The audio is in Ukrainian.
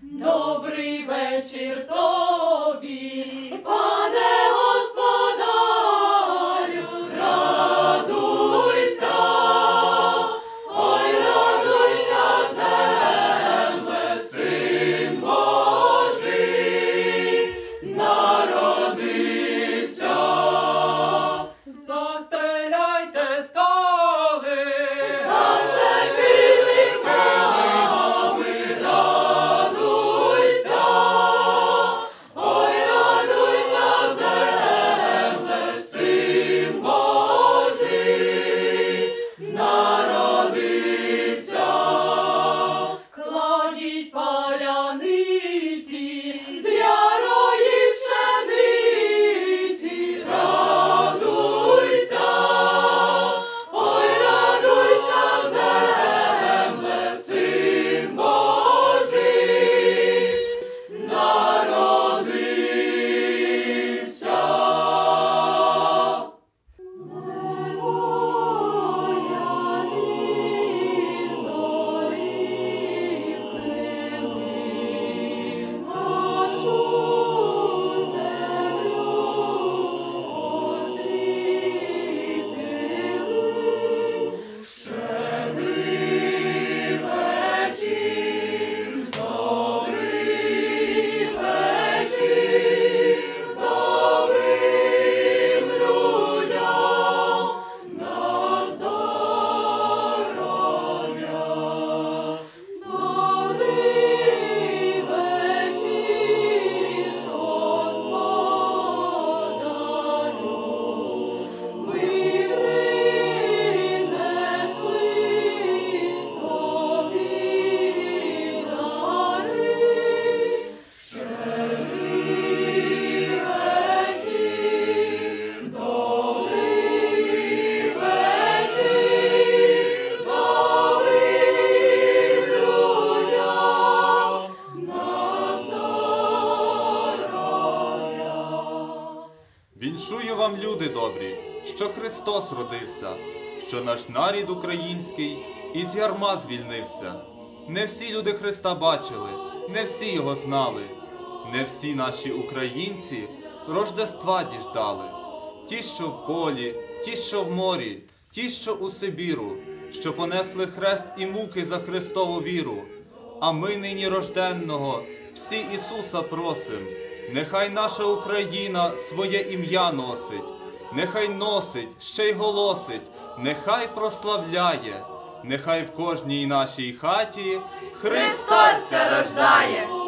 Добрий вечір тобі, Віншую вам, люди добрі, що Христос родився, що наш нарід український із ярма звільнився. Не всі люди Христа бачили, не всі його знали, не всі наші українці Рождества діждали. Ті, що в полі, ті, що в морі, ті, що у Сибіру, що понесли хрест і муки за Христову віру. А ми нині рожденного, всі Ісуса просим. Нехай наша Україна своє ім'я носить, нехай носить, ще й голосить, нехай прославляє, нехай в кожній нашій хаті Христос рождає!